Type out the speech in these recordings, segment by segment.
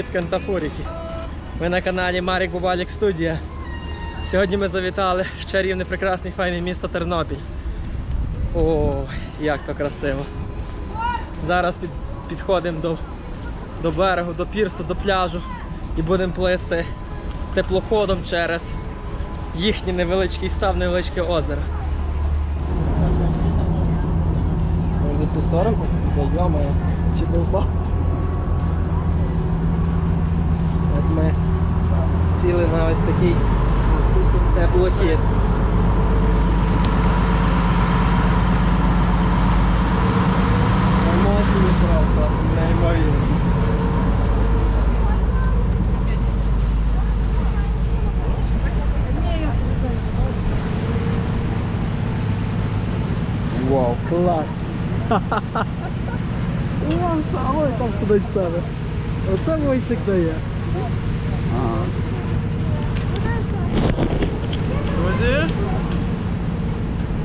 Привіт, кентафурики! Ви на каналі Марік Бубалік Студія. Сьогодні ми завітали в чарівне, прекрасне, файне місто Тернопіль. О, як то красиво! Зараз під, підходимо до, до берегу, до пірсу, до пляжу і будемо плисти теплоходом через їхній невеличкий став, невеличке озеро. Десь ту сторону? Чи не впав? Ось ми сіли на ось такий теплохід. Емоції просто неймовірні. Вау, клас! Вау, ой, там з себе. Оце Войчик дає. Друзі,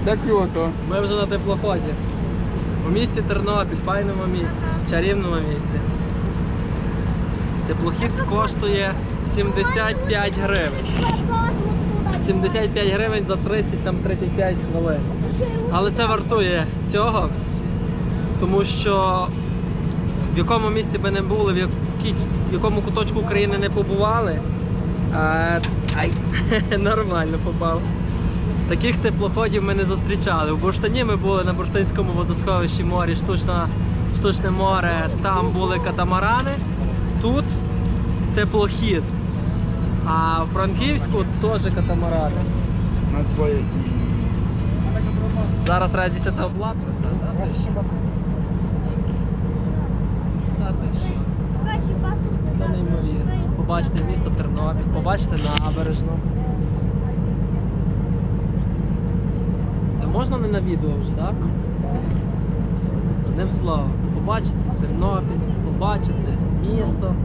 Це круто. ми вже на теплоході. У місті Тернопіль, файному місці, чарівному місці. Теплохід коштує 75 гривень. 75 гривень за 30 там 35 хвилин. Але це вартує цього, тому що в якому місці би не були, в, якій, якому куточку України не побували. А, ай, нормально попав. Таких теплоходів ми не зустрічали. У Бурштині ми були на Бурштинському водосховищі морі, штучна, штучне море, там були катамарани, тут теплохід. А в Франківську теж катамарани. На твоє Зараз треба десята владися, да? Та ти що? Це неймовірно. Побачите місто Тернопіль, побачите набережну. Це можна не на відео вже, так? Одним словом, побачите Тернопіль, побачите місто.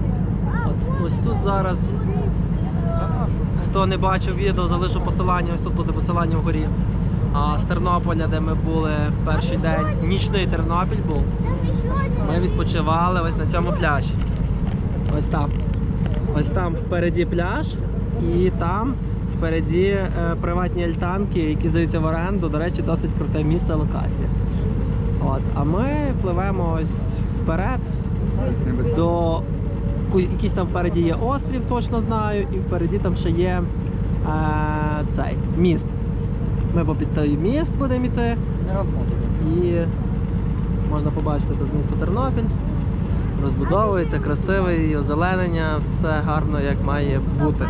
От, ось тут зараз. Хто не бачив відео, залишу посилання, ось тут буде посилання вгорі. А з Тернополя, де ми були перший день, нічний Тернопіль був. Ми відпочивали ось на цьому пляжі. Ось там. Ось там впереді пляж, і там впереді е, приватні альтанки, які здаються в оренду. До речі, досить круте місце локація. От. А ми пливемо ось вперед до якийсь там впереді є острів, точно знаю, і впереді там ще є е, цей міст. Ми попід той міст будемо йти. Не розмотує. І можна побачити тут місто Тернопіль. Розбудовується, красивий, озеленення, все гарно як має бути.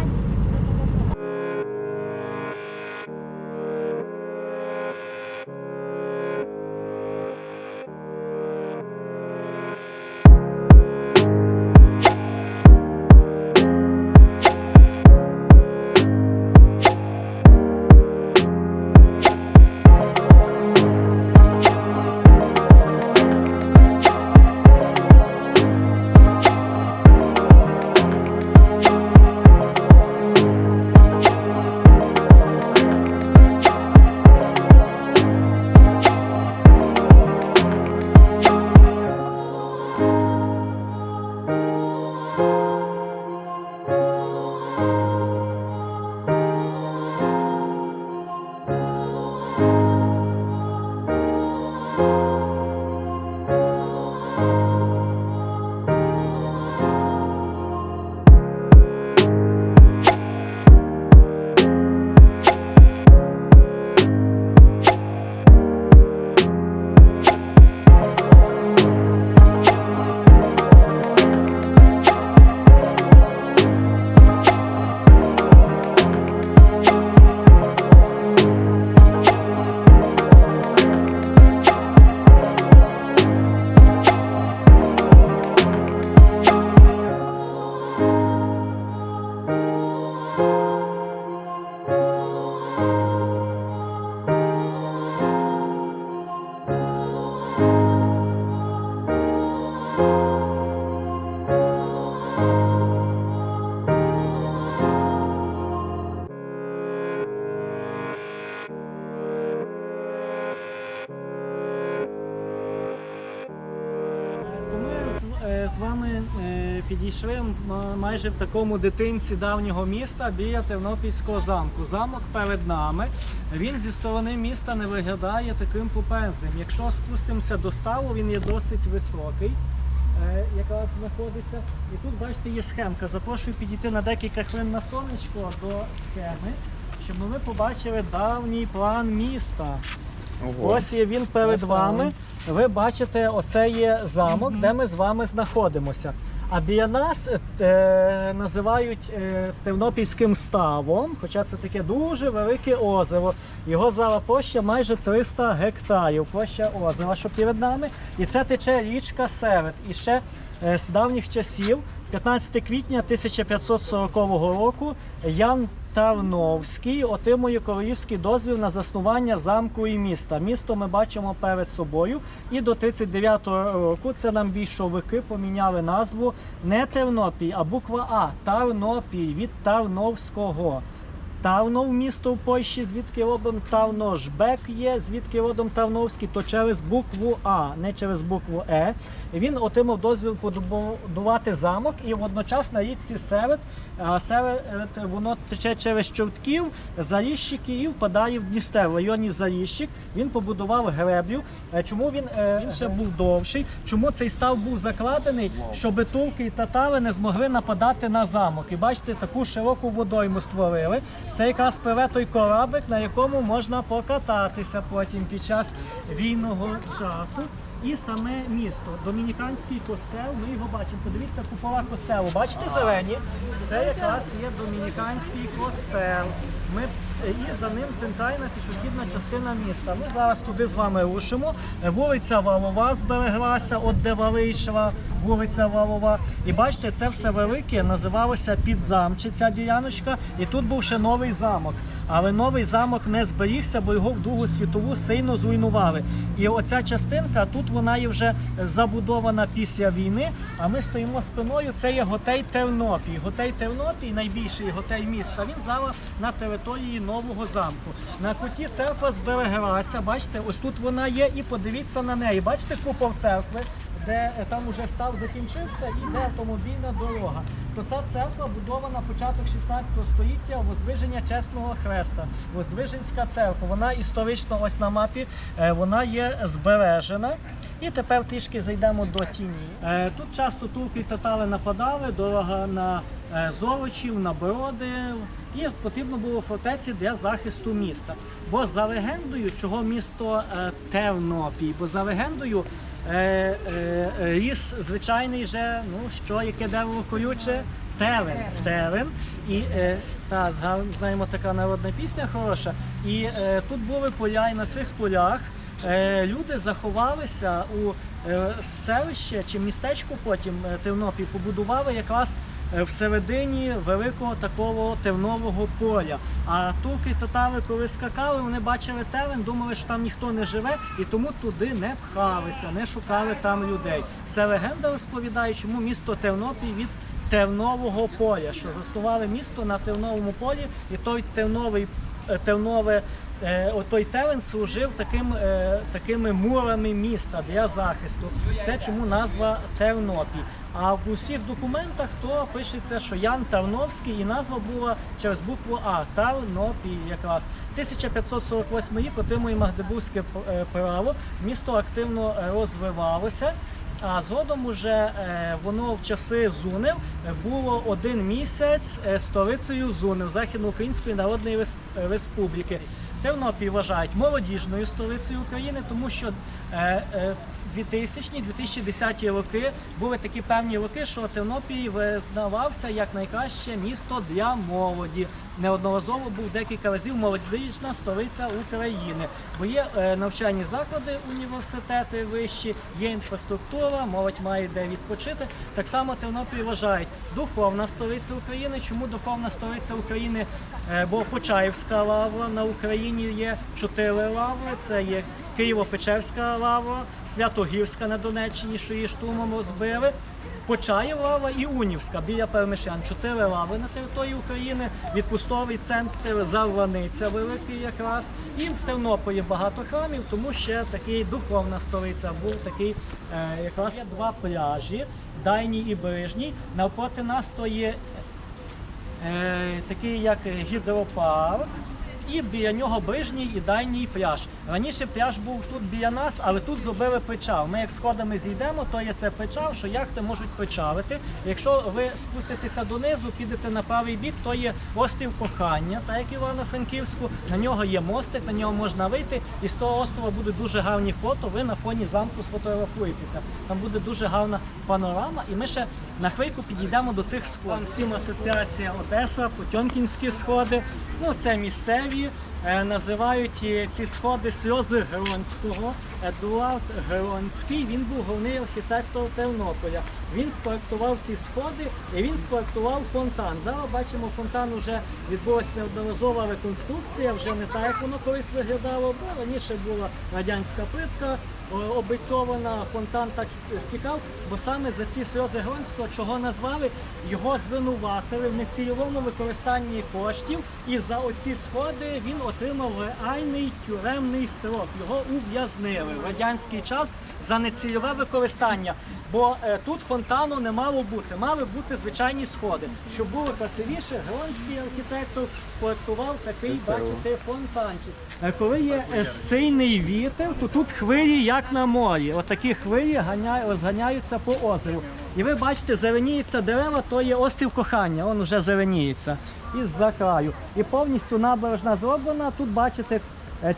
Е, майже в такому дитинці давнього міста біля Тернопільського замку. Замок перед нами. Він зі сторони міста не виглядає таким попензним. Якщо спустимося до ставу, він є досить високий. е, Якраз знаходиться. І тут, бачите, є схемка. Запрошую підійти на декілька хвилин на сонечко до схеми, щоб ми побачили давній план міста. Ось є він перед вами. Ви бачите, оце є замок, де ми з вами знаходимося. А біля нас е, називають е, Тернопільським ставом, хоча це таке дуже велике озеро. Його зала площа майже 300 гектарів. Площа озера, що перед нами. І це тече річка Серед. І ще е, з давніх часів, 15 квітня 1540 року, Ян Тарновський отримує королівський дозвіл на заснування замку і міста. Місто ми бачимо перед собою. І до 39-го року це нам більшовики поміняли назву не Тернопіль, а буква А Тарнопіль від Тарновського. Тарнов місто в Польщі, звідки родом Тарножбек є, звідки родом Тарновський, то через букву А, не через букву Е. Він отримав дозвіл побудувати замок і водночас на річці Серед, а Серед воно тече через Чортків, Заріщики і впадає в Дністер. В районі Заріщик він побудував греблю. Е, Чому він, е, він ще був довший? Чому цей став був закладений, щоб турки і татари не змогли нападати на замок? І бачите, таку широку водойму створили. Це якраз пливе той кораблик, на якому можна покататися потім під час війного часу. І саме місто, домініканський костел. Ми його бачимо. Подивіться купола костелу. Бачите зелені? Це якраз є домініканський костел. Ми і за ним центральна пішохідна частина міста. Ми зараз туди з вами рушимо. Вулиця Валова збереглася, от де вийшла вулиця Валова. І бачите, це все велике називалося Підзамче, ця діляночка. І тут був ще новий замок. Але новий замок не зберігся, бо його в Другу світову сильно зруйнували. І оця частинка тут вона є вже забудована після війни. А ми стоїмо спиною. Це є готель Тернопіль. Готель Тернопіль, найбільший готель міста. Він зараз на території нового замку. На куті церква збереглася. Бачите, ось тут вона є, і подивіться на неї. Бачите купол церкви, де е, там уже став закінчився, і де автомобільна дорога. То та церква будована початок 16 століття Воздвиження Чесного Хреста. Воздвиженська церква. Вона історично ось на мапі е, вона є збережена. І тепер трішки зайдемо до тіні. Е, Тут часто турки і татари нападали, дорога на е, золочів, на броди. І потрібно було фортеці для захисту міста. Бо за легендою, чого місто е, Тернопіль, бо за легендою е, ріс звичайний же, ну що, яке дерево колюче? Терен. Терен. І та, знаємо, така народна пісня хороша. І тут були поля, і на цих полях люди заховалися у селище чи містечко потім Тернопіль побудували якраз всередині великого такого тернового поля. А турки татари, коли скакали, вони бачили терен, думали, що там ніхто не живе, і тому туди не пхалися, не шукали там людей. Це легенда розповідає, чому місто Тернопіль від Тернового поля, що заснували місто на Терновому полі, і той терновий е, тернове. е, от Той терен служив таким, е, такими мурами міста для захисту. Це чому назва Тернопіль. А в усіх документах то пишеться, що Ян Тарновський і назва була через букву А Тарнопіль якраз. 1548 рік отримує Магдебурзьке е, право. Місто активно е, розвивалося. А згодом уже е, воно в часи Зунив е, було один місяць е, столицею Зунев Західноукраїнської Народної Республіки. Тернопіль вважають молодіжною столицею України, тому що 2000-2010 роки були такі певні роки, що Тернопіль визнавався як найкраще місто для молоді. Неодноразово був декілька разів молодіжна столиця України, бо є е, навчальні заклади, університети вищі, є інфраструктура, молодь має де відпочити. Так само Тернопіль вважають духовна столиця України. Чому духовна столиця України? Е, бо Почаївська лавра на Україні є чотири лаври. Це є Києво-Печерська лавра, Святогірська на Донеччині, що її штурмом розбили. Почаєв лава і Унівська біля Перемишян. Чотири лави на території України. Відпустовий центр Зарваниця великий якраз. І в Тернополі багато храмів, тому ще такий духовна столиця був такий е, якраз є два пляжі. дайній і ближній. Навпроти нас то є е, такий як гідропарк. І біля нього ближній і дальній пляж. Раніше пляж був тут біля нас, але тут зробили причал. Ми як сходами зійдемо, то є це причал, що яхти можуть причалити. Якщо ви спуститеся донизу, підете на правий бік, то є острів кохання, так як Івано-Франківську. На нього є мостик, на нього можна вийти, і з того острова будуть дуже гарні фото. Ви на фоні замку сфотографуєтеся. Там буде дуже гарна панорама. І ми ще на хвильку підійдемо до цих сходів. Всім асоціація Одеса, Потьомкінські сходи. Ну це місцеві. Е, Називають е, ці сходи сльози Гронського. Едуард Гронський. Він був головний архітектор Тернополя. Він спроектував ці сходи і він спроектував фонтан. Зараз бачимо, фонтан вже відбулася неодноразова реконструкція, вже не так, як воно колись виглядало, бо раніше була радянська плитка о, облицьована, фонтан так стікав, бо саме за ці сльози Гронського, чого назвали, його звинуватили в нецільовому використанні коштів, і за оці сходи він отримав реальний тюремний строк. Його ув'язнили в радянський час за нецільове використання. Бо е, тут фонтану не мало бути, мали бути звичайні сходи. Щоб було красивіше, гронський архітектор спроектував такий, бачите, фонтанчик. Е, Коли є е, сильний вітер, то тут хвилі як на морі. Отакі хвилі ганяють, розганяються по озеру. І ви бачите, зеленіються дерева, то є острів кохання, він вже зеленіється із-за краю. І повністю набережна зроблена. Тут бачите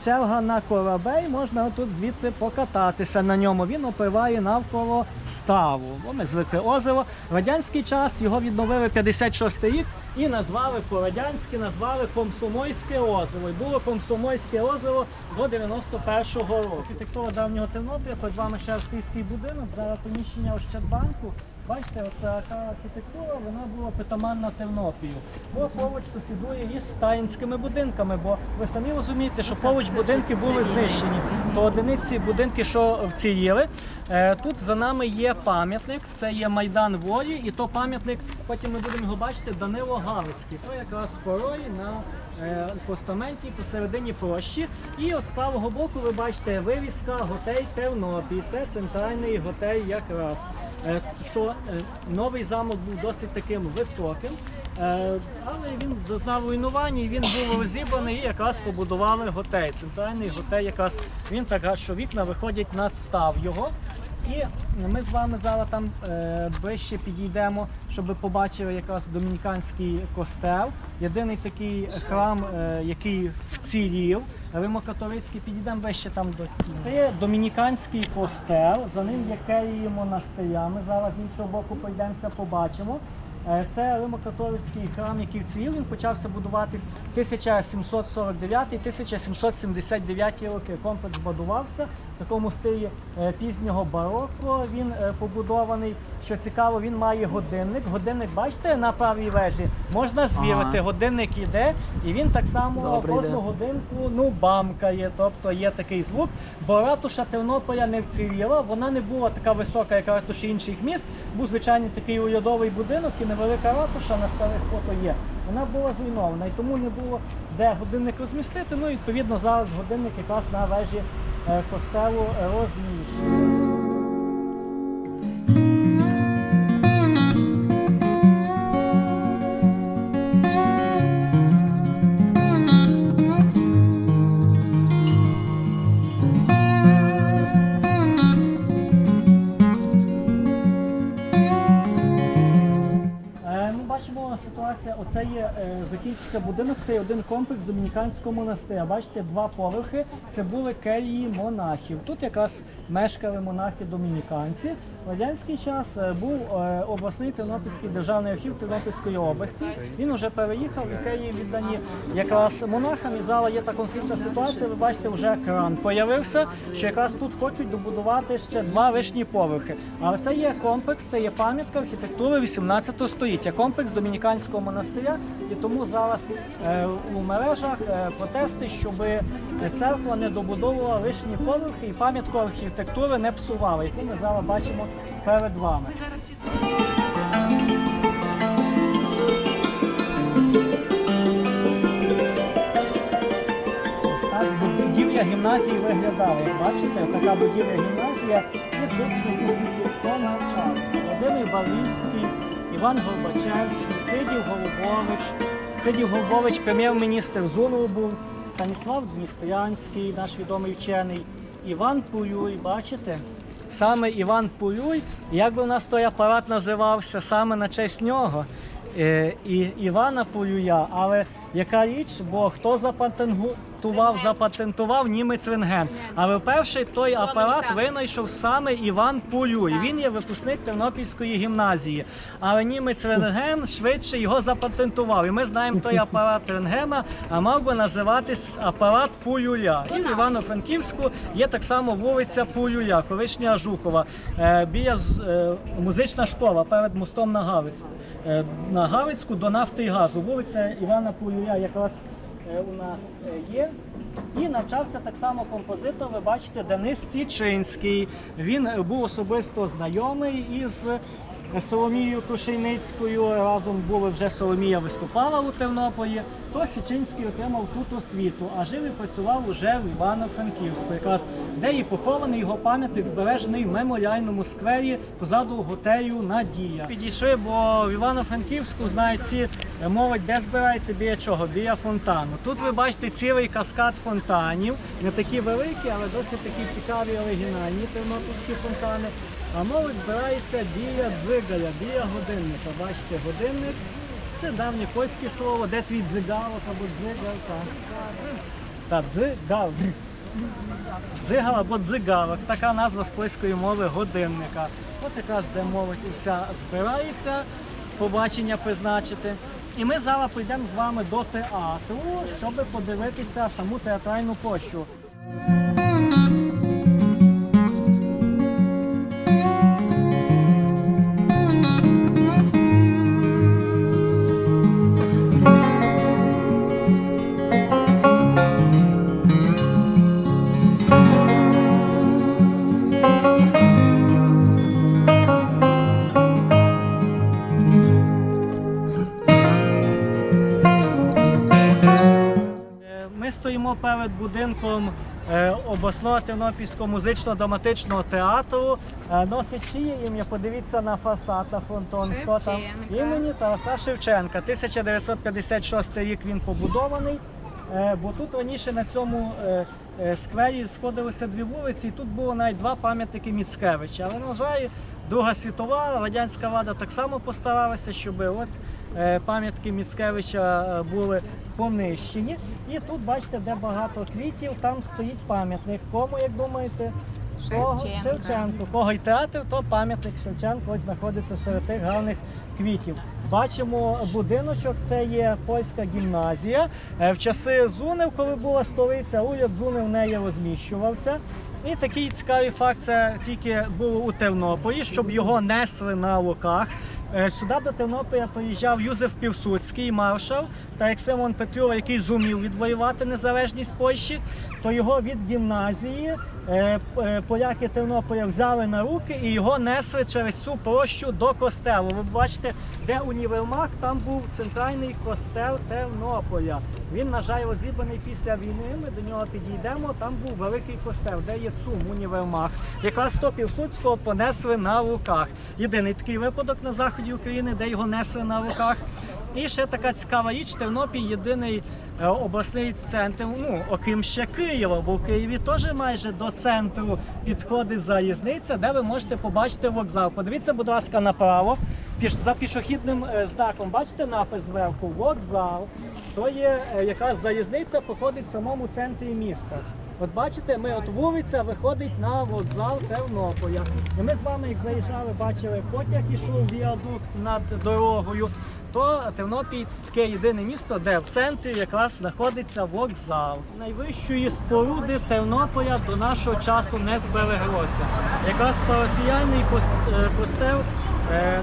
черга на корабель, можна тут звідси покататися на ньому. Він опливає навколо ставу. Бо ми звикли озеро. Радянський час його відновили 56 рік і назвали по-радянськи, назвали Комсомольське озеро. І було Комсомольське озеро до 91-го року. Архітектура давнього Тернополя, перед вами ще австрійський будинок, зараз приміщення Ощадбанку. Бачите, така архітектура вона була притаманна Тернопілю. Бо поруч сусідує із сталінськими будинками, бо ви самі розумієте, що поруч будинки були знищені. То одиниці будинки, що вціліли. Е, Тут за нами є пам'ятник, це є Майдан Волі, і то пам'ятник, потім ми будемо його бачити, Данило Галицький. То якраз порої на е, постаменті посередині площі. І от з правого боку ви бачите вивіска готель Тернопіль. Це центральний готель якраз. Е, Що е, новий замок був досить таким високим, е, але він зазнав руйнування, і він був розібраний і якраз побудували готель. Центральний готель якраз він так, що вікна виходять над став його. І ми з вами зараз там ближче підійдемо, щоб ви побачили якраз домініканський костел. Єдиний такий храм, який вцілів. Римокатолицький, підійдемо вище там до Це домініканський костел, за ним є келії монастиря. Ми зараз з іншого боку пройдемося, побачимо. Е, Це римокатолицький храм, який вцілів. Він почався будуватись 1749-1779 роки. Комплекс будувався такому стилі е, пізнього бароко. Він е, побудований. Що цікаво, він має годинник. Годинник, бачите, на правій вежі можна звірити. Ага. Годинник іде, і він так само Добре, кожну йде. годинку ну бамкає. Тобто є такий звук. Бо ратуша Тернополя не вціліла. Вона не була така висока, як ратуші інших міст. Був звичайний такий урядовий будинок і невелика ратуша на старих фото є. Вона була зруйнована і тому не було де годинник розмістити. Ну і відповідно зараз годинник якраз на вежі е, костелу е, розміщений. Е, Ми бачимо ситуація. Оце є е, закінчиться будинок. Один комплекс домініканського монастиря. Бачите, два поверхи. Це були келії монахів. Тут якраз мешкали монахи домініканці. Радянський час е, був е, обласний Тернопільський державний архів Тернопільської області. Він вже переїхав і келії віддані якраз монахам. І зараз є та конфліктна ситуація. Ви бачите, вже кран появився, що якраз тут хочуть добудувати ще два лишні поверхи. Але це є комплекс, це є пам'ятка архітектури 18 століття, комплекс домініканського монастиря. І тому зараз е, у мережах протести, щоб церква не добудовувала лишні поверхи і пам'ятку архітектури не псувала, яку ми зараз бачимо перед вами. Ось так будівля гімназії виглядала. Як бачите, така будівля гімназія, і тут якісь навчався. Володимир Бавінський, Іван Горбачевський, Сидів Голубович. Сидів Голубович, прем'єр-міністр Зулу був, Станіслав Дністрянський, наш відомий вчений, Іван Пулюй, бачите? Саме Іван Пулюй, як би у нас той апарат називався, саме на честь нього. Е, і Івана Пулюя, але яка річ, бо хто запатентував, запатентував німець рентген. Але перший той апарат винайшов саме Іван Пулюй. Він є випускник Тернопільської гімназії. Але німець рентген швидше його запатентував. І ми знаємо той апарат рентгена, а мав би називатись апарат Пулюля. І в Івано-Франківську є так само вулиця Пулюля, колишня Жукова. Е, біля е, музична школа перед мостом на Галицьку. Е, на Галицьку до нафти і газу. Вулиця Івана Пулюя якраз у нас е, є. І навчався так само композитор. Ви бачите, Денис Січинський. Він е, був особисто знайомий із Соломією Крушельницькою. Разом були вже Соломія виступала у Тернополі. То Січинський отримав тут освіту, а жив і працював уже в Івано-Франківську, якраз де і похований його пам'ятник збережений в меморіальному сквері позаду готелю Надія. Підійшли, бо в Івано-Франківську знають всі молодь, де збирається біля чого? Біля фонтану. Тут ви бачите цілий каскад фонтанів, не такі великі, але досить такі цікаві оригінальні тернопільські фонтани. А молодь збирається біля дзигаря, біля годинника. Бачите, годинник. Це давнє польське слово, де твій дзигалок або дзигар. Та дзигал. Дзигал або дзигалок. Така назва з польської мови годинника. От якраз де молодь уся збирається, побачення призначити. І ми зараз прийдемо з вами до театру, щоб подивитися саму театральну площу. Перед будинком е, обласного Тернопільського музично-драматичного театру. Е, Носить чиє ім'я? Подивіться на фасад на фронтон. Хто там? Імені Тараса Шевченка. 1956 рік він побудований. Е, Бо тут раніше на цьому сквері сходилися дві вулиці, і тут було навіть два пам'ятники Міцкевича. Але, на жаль, Друга світова, радянська влада так само постаралася, щоб от пам'ятки Міцкевича е, були понищені. І тут бачите, де багато квітів, там стоїть пам'ятник. Кому, як думаєте? Кого? Шевченка. Шевченку. Кого й театр, то пам'ятник Шевченко ось знаходиться серед тих гарних квітів. Бачимо будиночок, це є польська гімназія. Е, В часи Зунев, коли була столиця, уряд Зунев в неї розміщувався. І такий цікавий факт це тільки було у Тернополі, щоб його несли на луках. Е, Сюди до Тернополя приїжджав Юзеф Півсудський, маршал, та як Симон Петлюра, який зумів відвоювати незалежність Польщі, то його від гімназії поляки Тернополя взяли на руки і його несли через цю площу до костелу. Ви бачите, де універмаг, там був центральний костел Тернополя. Він, на жаль, розібраний після війни. Ми до нього підійдемо. Там був великий костел, де є ЦУМ універмаг. Якраз то Півсудського понесли на руках. Єдиний такий випадок на заході України, де його несли на руках. І ще така цікава річ, Тернопіль єдиний е, обласний центр, ну окрім ще Києва, бо в Києві теж майже до центру підходить залізниця, де ви можете побачити вокзал. Подивіться, будь ласка, направо. За пішохідним е, знаком, бачите напис зверху вокзал. То є е, якраз залізниця походить в самому центрі міста. От бачите, ми от вулиця виходить на вокзал Тернополя. І ми з вами, як заїжджали, бачили потяг ішов віадукт над дорогою. То Тернопіль таке єдине місто, де в центрі якраз знаходиться вокзал. Найвищої споруди Тернополя до нашого часу не збереглося. Якраз парафіяльний е, костел е,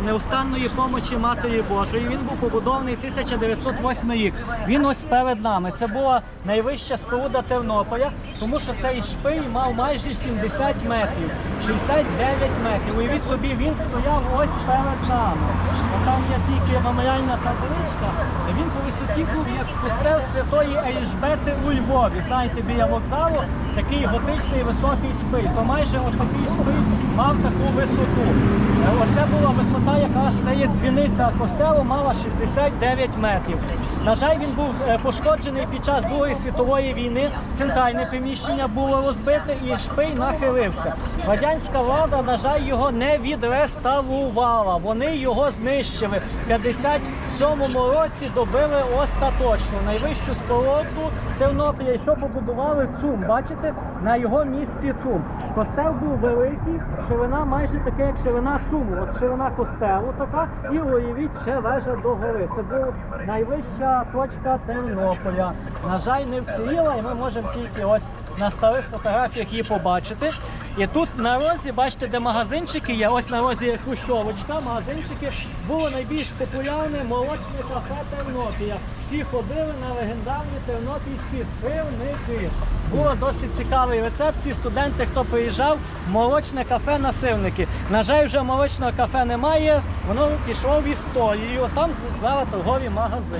неустанної помочі Матері Божої. Він був побудований 1908 рік. Він ось перед нами. Це була найвища споруда Тернополя, тому що цей шпиль мав майже 70 метрів, 69 метрів. Уявіть собі, він стояв ось перед нами. Там є тільки меморіальна табличка. Він по висоті був як костел Святої Еліжбети у Львові. Знаєте, біля вокзалу такий готичний високий шпиль. То майже отакий шпиль мав таку висоту. Е, Оце була висота, якраз це є дзвіниця костелу, мала 69 метрів. На жаль, він був е, пошкоджений під час Другої світової війни. Центральне приміщення було розбите і шпиль нахилився. Радянська влада, на жаль, його не відреставрувала. Вони його знищили. В 57-му році добили остаточно. Найвищу споруду Тернопіля, що побудували ЦУМ. Бачите, на його місці ЦУМ. Костел був великий, ширина майже така, як ширина ЦУМу. От ширина костелу така, і уявіть ще вежа до гори. Це була найвища точка Тернополя. На жаль, не вціліла, і ми можемо тільки ось на старих фотографіях її побачити. І тут на розі, бачите, де магазинчики є. Ось на розі хрущовочка, магазинчики. Було найбільш популярне молочне кафе Тернопіля. Всі ходили на легендарні тернопільські сирники. Було досить цікавий рецепт. Всі студенти, хто приїжджав, молочне кафе на сирники. На жаль, вже молочного кафе немає. Воно пішло в історію. Там зараз торгові магазини.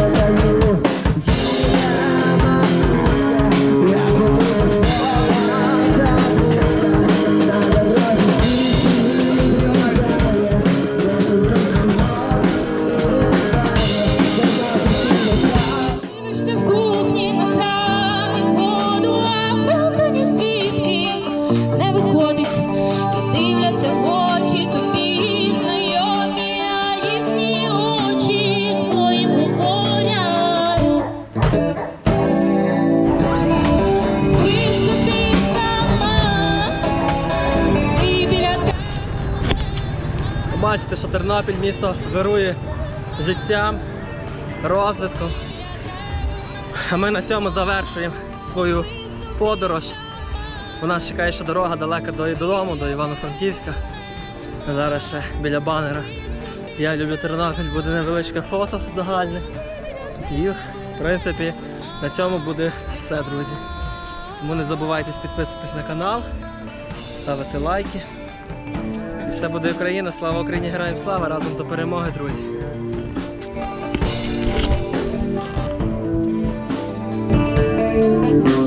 Бачите, що Тернопіль місто вирує життям, розвитком. А ми на цьому завершуємо свою подорож. У нас чекає ще дорога далека до додому, до Івано-Франківська. Зараз ще біля банера. Я люблю Тернопіль, буде невеличке фото загальне. І, в принципі, на цьому буде все, друзі. Тому не забувайте підписуватись на канал, ставити лайки. Все буде Україна, слава Україні, героям слава! Разом до перемоги, друзі! Thank